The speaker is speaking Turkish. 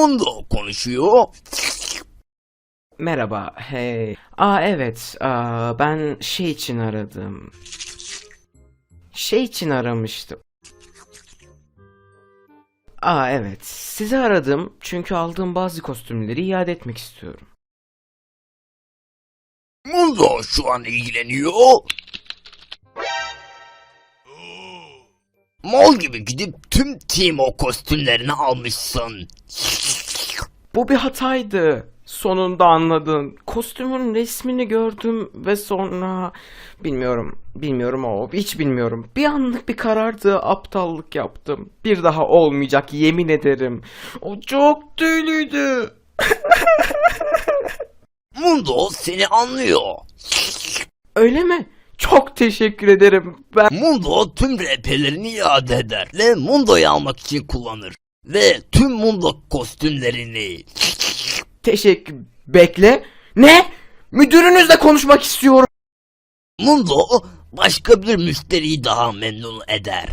Mundo konuşuyor. Merhaba, hey. Aa evet, aa, ben şey için aradım. Şey için aramıştım. Aa evet, sizi aradım çünkü aldığım bazı kostümleri iade etmek istiyorum. Mundo şu an ilgileniyor. Mal gibi gidip tüm Timo kostümlerini almışsın. Bu bir hataydı. Sonunda anladın. Kostümün resmini gördüm ve sonra bilmiyorum, bilmiyorum o, hiç bilmiyorum. Bir anlık bir karardı, aptallık yaptım. Bir daha olmayacak yemin ederim. O çok tüylüydü. Mundo seni anlıyor. Öyle mi? Çok teşekkür ederim. Ben Mundo tüm RP'lerini iade eder ve Mundo'yu almak için kullanır. Ve tüm Mundo kostümlerini. teşekkür... Bekle. Ne? Müdürünüzle konuşmak istiyorum. Mundo başka bir müşteriyi daha memnun eder.